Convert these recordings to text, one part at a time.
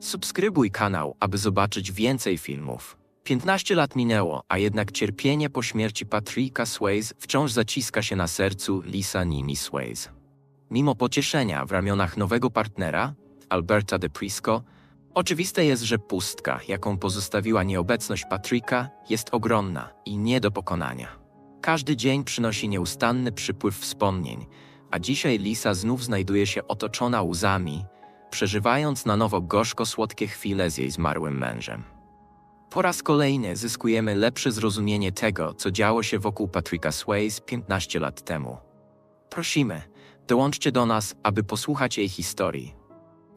Subskrybuj kanał, aby zobaczyć więcej filmów. 15 lat minęło, a jednak cierpienie po śmierci Patricka Swayze wciąż zaciska się na sercu Lisa Nimi Swayze. Mimo pocieszenia w ramionach nowego partnera, Alberta de Prisco, oczywiste jest, że pustka, jaką pozostawiła nieobecność Patricka, jest ogromna i nie do pokonania. Każdy dzień przynosi nieustanny przypływ wspomnień, a dzisiaj Lisa znów znajduje się otoczona łzami, przeżywając na nowo gorzko-słodkie chwile z jej zmarłym mężem. Po raz kolejny zyskujemy lepsze zrozumienie tego, co działo się wokół Patricka Swayze 15 lat temu. Prosimy, dołączcie do nas, aby posłuchać jej historii.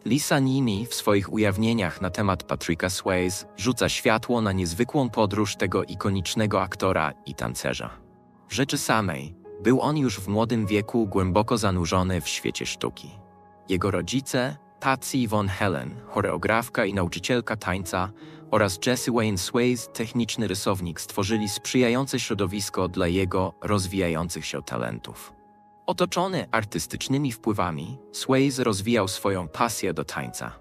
Lisa Nimi w swoich ujawnieniach na temat Patricka Swayze rzuca światło na niezwykłą podróż tego ikonicznego aktora i tancerza. W rzeczy samej, był on już w młodym wieku głęboko zanurzony w świecie sztuki. Jego rodzice, Patsy Von Helen, choreografka i nauczycielka tańca, oraz Jesse Wayne Swayze, techniczny rysownik, stworzyli sprzyjające środowisko dla jego rozwijających się talentów. Otoczony artystycznymi wpływami, Swayze rozwijał swoją pasję do tańca.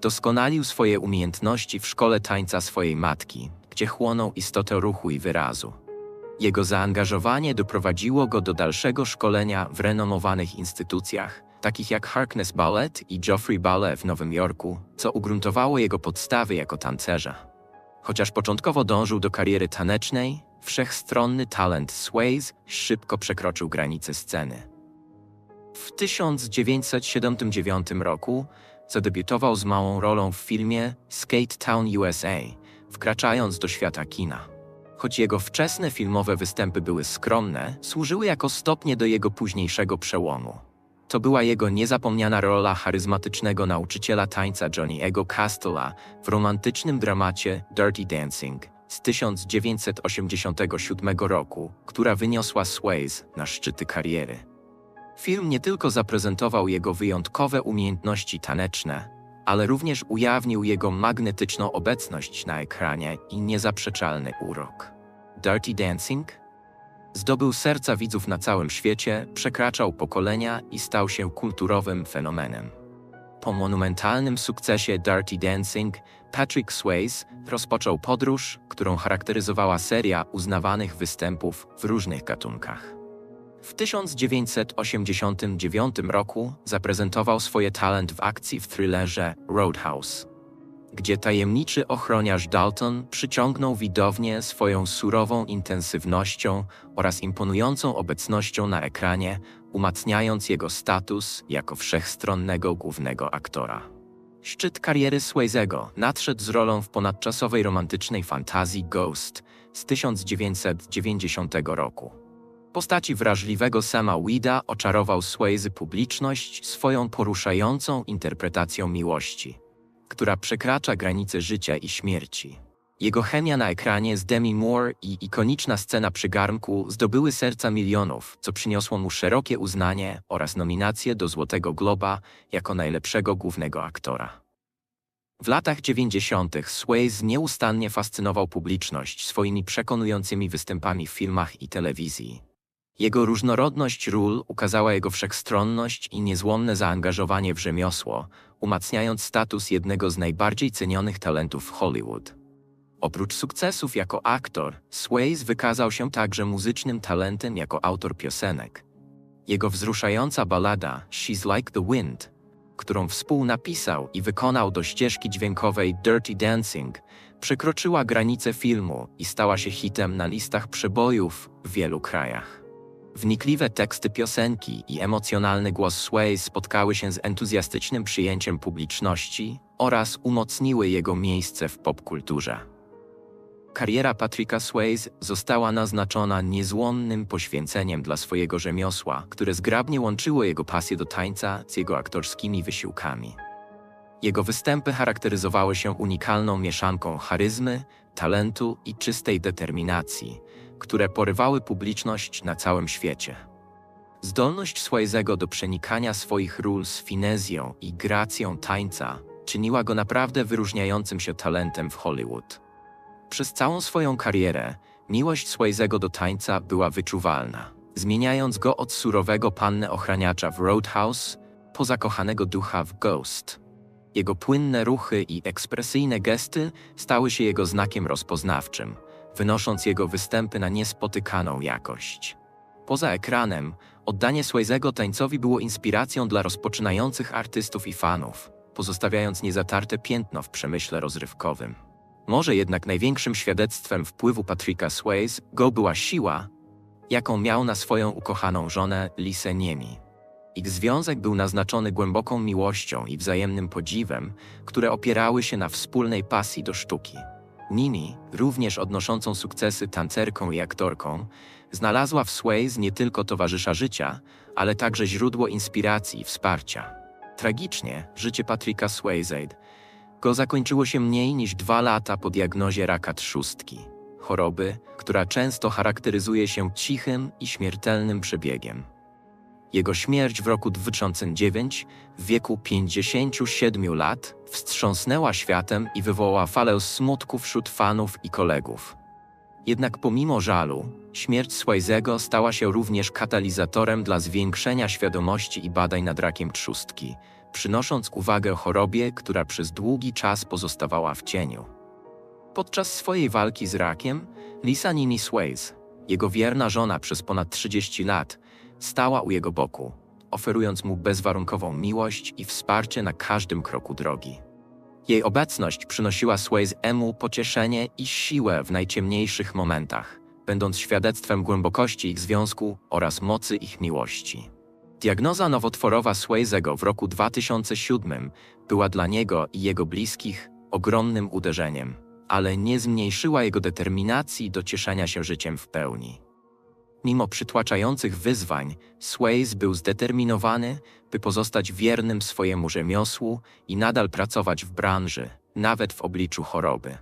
Doskonalił swoje umiejętności w szkole tańca swojej matki, gdzie chłonął istotę ruchu i wyrazu. Jego zaangażowanie doprowadziło go do dalszego szkolenia w renomowanych instytucjach, takich jak Harkness Ballet i Geoffrey Ballet w Nowym Jorku, co ugruntowało jego podstawy jako tancerza. Chociaż początkowo dążył do kariery tanecznej, wszechstronny talent Swayze szybko przekroczył granice sceny. W 1979 roku zadebiutował z małą rolą w filmie Skate Town USA, wkraczając do świata kina. Choć jego wczesne filmowe występy były skromne, służyły jako stopnie do jego późniejszego przełomu. To była jego niezapomniana rola charyzmatycznego nauczyciela tańca Johnny'ego Castella w romantycznym dramacie Dirty Dancing z 1987 roku, która wyniosła Swayze na szczyty kariery. Film nie tylko zaprezentował jego wyjątkowe umiejętności taneczne, ale również ujawnił jego magnetyczną obecność na ekranie i niezaprzeczalny urok. Dirty Dancing Zdobył serca widzów na całym świecie, przekraczał pokolenia i stał się kulturowym fenomenem. Po monumentalnym sukcesie Dirty Dancing, Patrick Swayze rozpoczął podróż, którą charakteryzowała seria uznawanych występów w różnych gatunkach. W 1989 roku zaprezentował swoje talent w akcji w thrillerze Roadhouse gdzie tajemniczy ochroniarz Dalton przyciągnął widownię swoją surową intensywnością oraz imponującą obecnością na ekranie, umacniając jego status jako wszechstronnego głównego aktora. Szczyt kariery Swayzego nadszedł z rolą w ponadczasowej romantycznej fantazji Ghost z 1990 roku. Postaci wrażliwego Sama Wida oczarował Swayze publiczność swoją poruszającą interpretacją miłości która przekracza granice życia i śmierci. Jego chemia na ekranie z Demi Moore i ikoniczna scena przy garnku zdobyły serca milionów, co przyniosło mu szerokie uznanie oraz nominację do Złotego Globa jako najlepszego głównego aktora. W latach 90. Swayze nieustannie fascynował publiczność swoimi przekonującymi występami w filmach i telewizji. Jego różnorodność ról ukazała jego wszechstronność i niezłomne zaangażowanie w rzemiosło, umacniając status jednego z najbardziej cenionych talentów w Hollywood. Oprócz sukcesów jako aktor, Swayze wykazał się także muzycznym talentem jako autor piosenek. Jego wzruszająca balada She's Like the Wind, którą współnapisał i wykonał do ścieżki dźwiękowej Dirty Dancing, przekroczyła granice filmu i stała się hitem na listach przebojów w wielu krajach. Wnikliwe teksty piosenki i emocjonalny głos Swayze spotkały się z entuzjastycznym przyjęciem publiczności oraz umocniły jego miejsce w popkulturze. Kariera Patricka Swayze została naznaczona niezłomnym poświęceniem dla swojego rzemiosła, które zgrabnie łączyło jego pasję do tańca z jego aktorskimi wysiłkami. Jego występy charakteryzowały się unikalną mieszanką charyzmy, talentu i czystej determinacji – które porywały publiczność na całym świecie. Zdolność Swayzego do przenikania swoich ról z finezją i gracją tańca czyniła go naprawdę wyróżniającym się talentem w Hollywood. Przez całą swoją karierę miłość Swayzego do tańca była wyczuwalna, zmieniając go od surowego panny ochraniacza w Roadhouse po zakochanego ducha w Ghost. Jego płynne ruchy i ekspresyjne gesty stały się jego znakiem rozpoznawczym, wynosząc jego występy na niespotykaną jakość. Poza ekranem, oddanie Swayzego tańcowi było inspiracją dla rozpoczynających artystów i fanów, pozostawiając niezatarte piętno w przemyśle rozrywkowym. Może jednak największym świadectwem wpływu Patricka Swayze go była siła, jaką miał na swoją ukochaną żonę Lisę Niemi. Ich związek był naznaczony głęboką miłością i wzajemnym podziwem, które opierały się na wspólnej pasji do sztuki. Nini, również odnoszącą sukcesy tancerką i aktorką, znalazła w Swayze nie tylko towarzysza życia, ale także źródło inspiracji i wsparcia. Tragicznie, życie Patricka Swayze go zakończyło się mniej niż dwa lata po diagnozie raka trzustki, choroby, która często charakteryzuje się cichym i śmiertelnym przebiegiem. Jego śmierć w roku 2009 w wieku 57 lat wstrząsnęła światem i wywołała falę smutku wśród fanów i kolegów. Jednak pomimo żalu, śmierć Swayzego stała się również katalizatorem dla zwiększenia świadomości i badań nad rakiem trzustki, przynosząc uwagę chorobie, która przez długi czas pozostawała w cieniu. Podczas swojej walki z rakiem, Lisa Nini Swayze, jego wierna żona przez ponad 30 lat, stała u jego boku, oferując mu bezwarunkową miłość i wsparcie na każdym kroku drogi. Jej obecność przynosiła Swayze-emu pocieszenie i siłę w najciemniejszych momentach, będąc świadectwem głębokości ich związku oraz mocy ich miłości. Diagnoza nowotworowa Swayzego w roku 2007 była dla niego i jego bliskich ogromnym uderzeniem, ale nie zmniejszyła jego determinacji do cieszenia się życiem w pełni. Mimo przytłaczających wyzwań, Swayze był zdeterminowany, by pozostać wiernym swojemu rzemiosłu i nadal pracować w branży, nawet w obliczu choroby.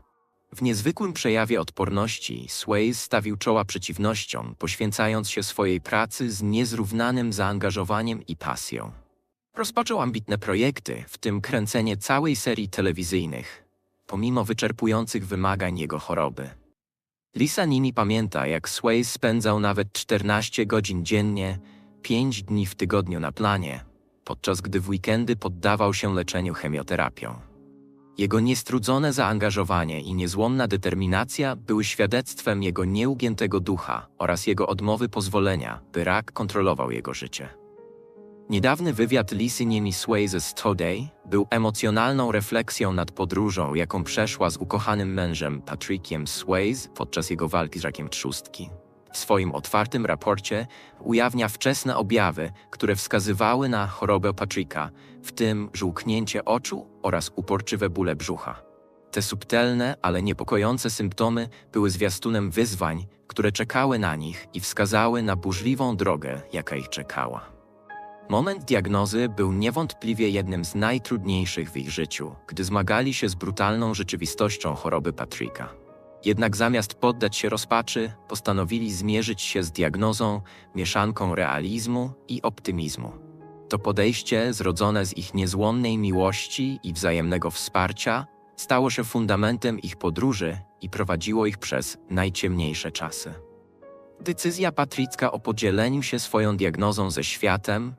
W niezwykłym przejawie odporności Swayze stawił czoła przeciwnościom, poświęcając się swojej pracy z niezrównanym zaangażowaniem i pasją. Rozpoczął ambitne projekty, w tym kręcenie całej serii telewizyjnych, pomimo wyczerpujących wymagań jego choroby. Lisa Nimi pamięta, jak Swayze spędzał nawet 14 godzin dziennie, 5 dni w tygodniu na planie, podczas gdy w weekendy poddawał się leczeniu chemioterapią. Jego niestrudzone zaangażowanie i niezłomna determinacja były świadectwem jego nieugiętego ducha oraz jego odmowy pozwolenia, by rak kontrolował jego życie. Niedawny wywiad Lisy Niemi Swayze z Today był emocjonalną refleksją nad podróżą, jaką przeszła z ukochanym mężem Patrickiem Swayze podczas jego walki z rakiem trzustki. W swoim otwartym raporcie ujawnia wczesne objawy, które wskazywały na chorobę Patricka, w tym żółknięcie oczu oraz uporczywe bóle brzucha. Te subtelne, ale niepokojące symptomy były zwiastunem wyzwań, które czekały na nich i wskazały na burzliwą drogę, jaka ich czekała. Moment diagnozy był niewątpliwie jednym z najtrudniejszych w ich życiu, gdy zmagali się z brutalną rzeczywistością choroby Patricka. Jednak zamiast poddać się rozpaczy, postanowili zmierzyć się z diagnozą, mieszanką realizmu i optymizmu. To podejście, zrodzone z ich niezłomnej miłości i wzajemnego wsparcia, stało się fundamentem ich podróży i prowadziło ich przez najciemniejsze czasy. Decyzja Patrycka o podzieleniu się swoją diagnozą ze światem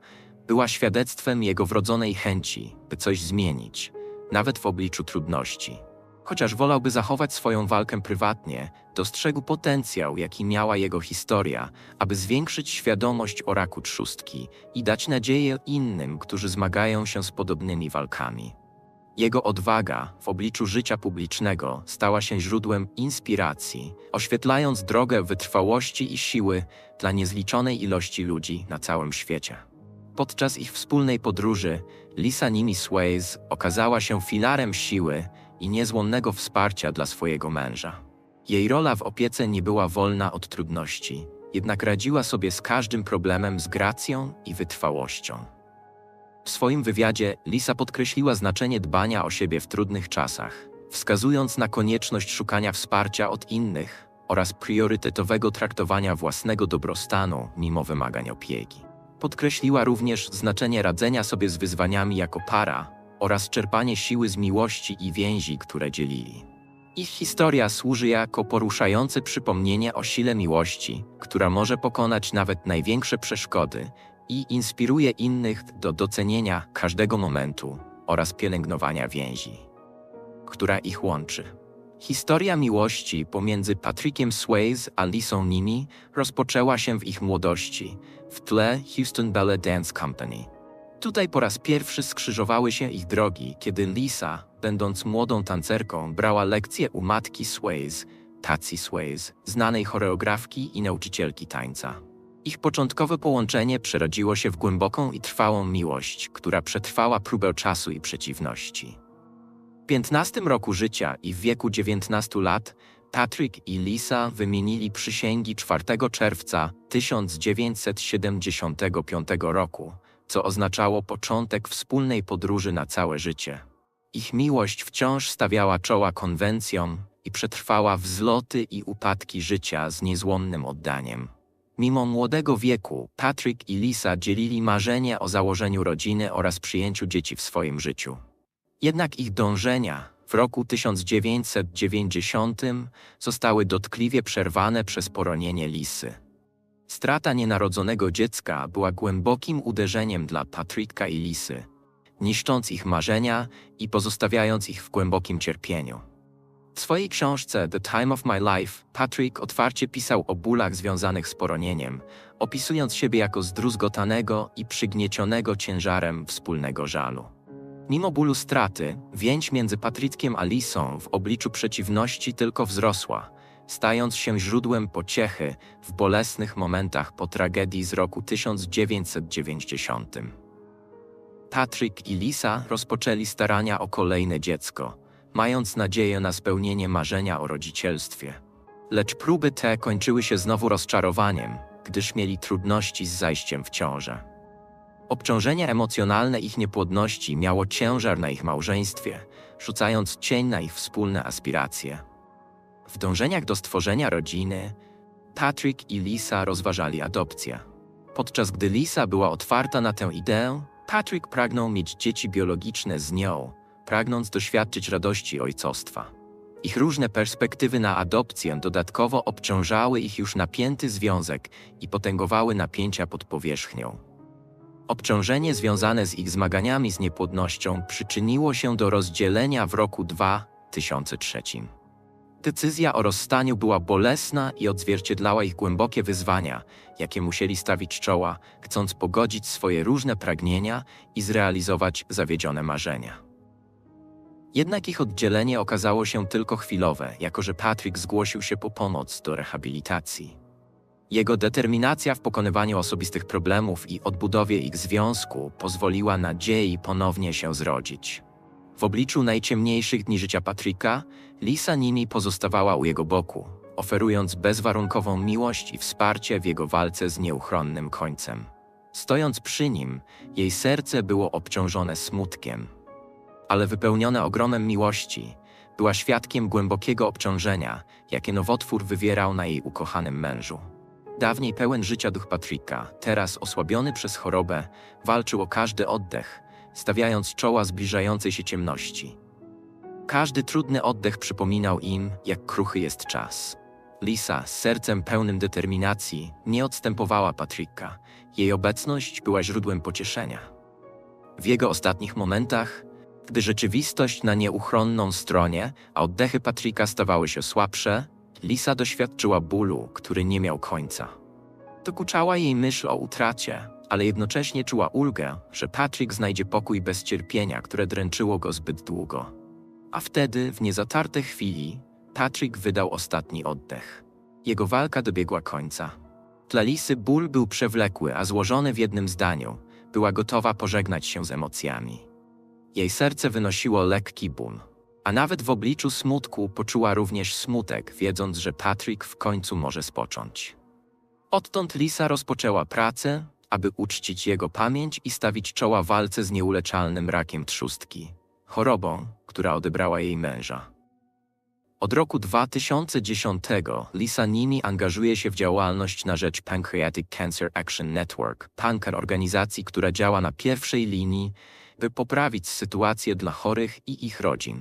była świadectwem jego wrodzonej chęci, by coś zmienić, nawet w obliczu trudności. Chociaż wolałby zachować swoją walkę prywatnie, dostrzegł potencjał, jaki miała jego historia, aby zwiększyć świadomość o raku trzustki i dać nadzieję innym, którzy zmagają się z podobnymi walkami. Jego odwaga w obliczu życia publicznego stała się źródłem inspiracji, oświetlając drogę wytrwałości i siły dla niezliczonej ilości ludzi na całym świecie. Podczas ich wspólnej podróży Lisa Nimi Swayze okazała się filarem siły i niezłomnego wsparcia dla swojego męża. Jej rola w opiece nie była wolna od trudności, jednak radziła sobie z każdym problemem z gracją i wytrwałością. W swoim wywiadzie Lisa podkreśliła znaczenie dbania o siebie w trudnych czasach, wskazując na konieczność szukania wsparcia od innych oraz priorytetowego traktowania własnego dobrostanu mimo wymagań opieki. Podkreśliła również znaczenie radzenia sobie z wyzwaniami jako para oraz czerpanie siły z miłości i więzi, które dzielili. Ich historia służy jako poruszające przypomnienie o sile miłości, która może pokonać nawet największe przeszkody i inspiruje innych do docenienia każdego momentu oraz pielęgnowania więzi, która ich łączy. Historia miłości pomiędzy Patrickiem Swayze a Lisą Nimi rozpoczęła się w ich młodości, w tle Houston Ballet Dance Company. Tutaj po raz pierwszy skrzyżowały się ich drogi, kiedy Lisa, będąc młodą tancerką, brała lekcje u matki Swayze, Tatsy Swayze, znanej choreografki i nauczycielki tańca. Ich początkowe połączenie przerodziło się w głęboką i trwałą miłość, która przetrwała próbę czasu i przeciwności. W 15 roku życia i w wieku 19 lat Patrick i Lisa wymienili przysięgi 4 czerwca 1975 roku, co oznaczało początek wspólnej podróży na całe życie. Ich miłość wciąż stawiała czoła konwencjom i przetrwała wzloty i upadki życia z niezłomnym oddaniem. Mimo młodego wieku, Patrick i Lisa dzielili marzenie o założeniu rodziny oraz przyjęciu dzieci w swoim życiu. Jednak ich dążenia w roku 1990 zostały dotkliwie przerwane przez poronienie Lisy. Strata nienarodzonego dziecka była głębokim uderzeniem dla Patricka i Lisy, niszcząc ich marzenia i pozostawiając ich w głębokim cierpieniu. W swojej książce The Time of My Life Patrick otwarcie pisał o bólach związanych z poronieniem, opisując siebie jako zdruzgotanego i przygniecionego ciężarem wspólnego żalu. Mimo bólu straty, więź między Patrickiem a Lisą w obliczu przeciwności tylko wzrosła, stając się źródłem pociechy w bolesnych momentach po tragedii z roku 1990. Patrick i Lisa rozpoczęli starania o kolejne dziecko, mając nadzieję na spełnienie marzenia o rodzicielstwie. Lecz próby te kończyły się znowu rozczarowaniem, gdyż mieli trudności z zajściem w ciążę. Obciążenie emocjonalne ich niepłodności miało ciężar na ich małżeństwie, rzucając cień na ich wspólne aspiracje. W dążeniach do stworzenia rodziny, Patrick i Lisa rozważali adopcję. Podczas gdy Lisa była otwarta na tę ideę, Patrick pragnął mieć dzieci biologiczne z nią, pragnąc doświadczyć radości ojcostwa. Ich różne perspektywy na adopcję dodatkowo obciążały ich już napięty związek i potęgowały napięcia pod powierzchnią. Obciążenie związane z ich zmaganiami z niepłodnością przyczyniło się do rozdzielenia w roku 2003. Decyzja o rozstaniu była bolesna i odzwierciedlała ich głębokie wyzwania, jakie musieli stawić czoła, chcąc pogodzić swoje różne pragnienia i zrealizować zawiedzione marzenia. Jednak ich oddzielenie okazało się tylko chwilowe, jako że Patrick zgłosił się po pomoc do rehabilitacji. Jego determinacja w pokonywaniu osobistych problemów i odbudowie ich związku pozwoliła nadziei ponownie się zrodzić. W obliczu najciemniejszych dni życia Patryka, Lisa nimi pozostawała u jego boku, oferując bezwarunkową miłość i wsparcie w jego walce z nieuchronnym końcem. Stojąc przy nim, jej serce było obciążone smutkiem, ale wypełnione ogromem miłości, była świadkiem głębokiego obciążenia, jakie nowotwór wywierał na jej ukochanym mężu. Dawniej pełen życia duch Patryka, teraz osłabiony przez chorobę, walczył o każdy oddech, stawiając czoła zbliżającej się ciemności. Każdy trudny oddech przypominał im, jak kruchy jest czas. Lisa, z sercem pełnym determinacji, nie odstępowała Patryka. Jej obecność była źródłem pocieszenia. W jego ostatnich momentach gdy rzeczywistość na nieuchronną stronie, a oddechy Patryka stawały się słabsze, Lisa doświadczyła bólu, który nie miał końca. Dokuczała jej myśl o utracie, ale jednocześnie czuła ulgę, że Patrick znajdzie pokój bez cierpienia, które dręczyło go zbyt długo. A wtedy, w niezatartej chwili, Patrick wydał ostatni oddech. Jego walka dobiegła końca. Dla Lisy ból był przewlekły, a złożony w jednym zdaniu. Była gotowa pożegnać się z emocjami. Jej serce wynosiło lekki ból, a nawet w obliczu smutku poczuła również smutek, wiedząc, że Patrick w końcu może spocząć. Odtąd Lisa rozpoczęła pracę, aby uczcić jego pamięć i stawić czoła walce z nieuleczalnym rakiem trzustki, chorobą, która odebrała jej męża. Od roku 2010 Lisa Nimi angażuje się w działalność na rzecz Pancreatic Cancer Action Network, PANCAR organizacji, która działa na pierwszej linii by poprawić sytuację dla chorych i ich rodzin.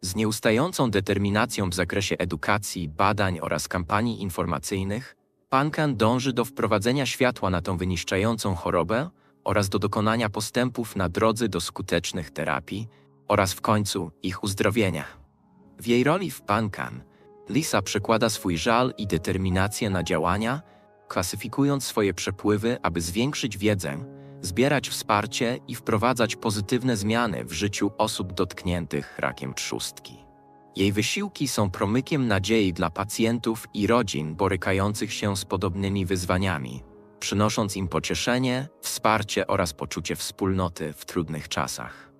Z nieustającą determinacją w zakresie edukacji, badań oraz kampanii informacyjnych, Pankan dąży do wprowadzenia światła na tę wyniszczającą chorobę oraz do dokonania postępów na drodze do skutecznych terapii oraz w końcu ich uzdrowienia. W jej roli w Pankan, Lisa przekłada swój żal i determinację na działania, klasyfikując swoje przepływy, aby zwiększyć wiedzę, zbierać wsparcie i wprowadzać pozytywne zmiany w życiu osób dotkniętych rakiem trzustki. Jej wysiłki są promykiem nadziei dla pacjentów i rodzin borykających się z podobnymi wyzwaniami, przynosząc im pocieszenie, wsparcie oraz poczucie wspólnoty w trudnych czasach.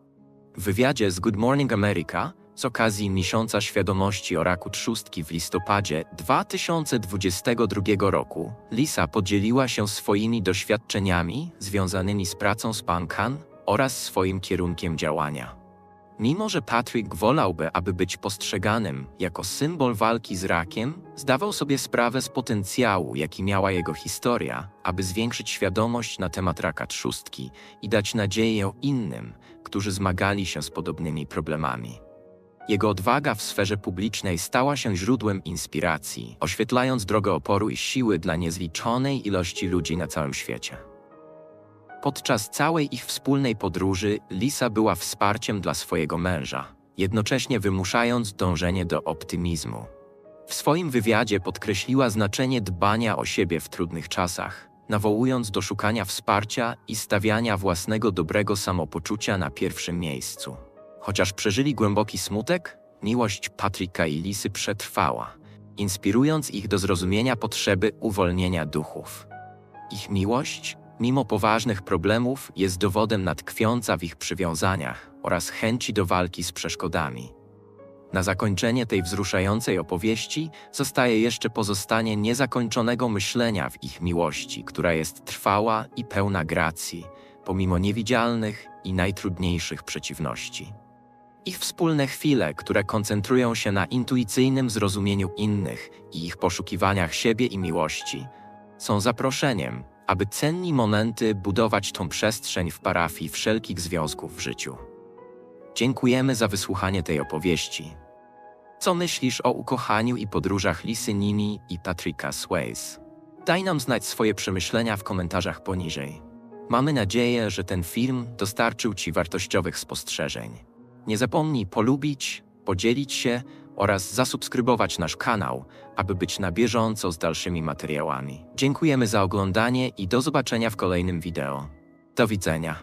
W wywiadzie z Good Morning America z okazji Miesiąca Świadomości o raku trzustki w listopadzie 2022 roku Lisa podzieliła się swoimi doświadczeniami związanymi z pracą z Pankan oraz swoim kierunkiem działania. Mimo, że Patrick wolałby, aby być postrzeganym jako symbol walki z rakiem, zdawał sobie sprawę z potencjału, jaki miała jego historia, aby zwiększyć świadomość na temat raka trzustki i dać nadzieję innym, którzy zmagali się z podobnymi problemami. Jego odwaga w sferze publicznej stała się źródłem inspiracji, oświetlając drogę oporu i siły dla niezliczonej ilości ludzi na całym świecie. Podczas całej ich wspólnej podróży Lisa była wsparciem dla swojego męża, jednocześnie wymuszając dążenie do optymizmu. W swoim wywiadzie podkreśliła znaczenie dbania o siebie w trudnych czasach, nawołując do szukania wsparcia i stawiania własnego dobrego samopoczucia na pierwszym miejscu. Chociaż przeżyli głęboki smutek, miłość Patryka i Lisy przetrwała, inspirując ich do zrozumienia potrzeby uwolnienia duchów. Ich miłość, mimo poważnych problemów, jest dowodem na tkwiąca w ich przywiązaniach oraz chęci do walki z przeszkodami. Na zakończenie tej wzruszającej opowieści zostaje jeszcze pozostanie niezakończonego myślenia w ich miłości, która jest trwała i pełna gracji, pomimo niewidzialnych i najtrudniejszych przeciwności. Ich wspólne chwile, które koncentrują się na intuicyjnym zrozumieniu innych i ich poszukiwaniach siebie i miłości, są zaproszeniem, aby cenni momenty budować tą przestrzeń w parafii wszelkich związków w życiu. Dziękujemy za wysłuchanie tej opowieści. Co myślisz o ukochaniu i podróżach Lisy Nini i Patricka Swayze? Daj nam znać swoje przemyślenia w komentarzach poniżej. Mamy nadzieję, że ten film dostarczył Ci wartościowych spostrzeżeń. Nie zapomnij polubić, podzielić się oraz zasubskrybować nasz kanał, aby być na bieżąco z dalszymi materiałami. Dziękujemy za oglądanie i do zobaczenia w kolejnym wideo. Do widzenia.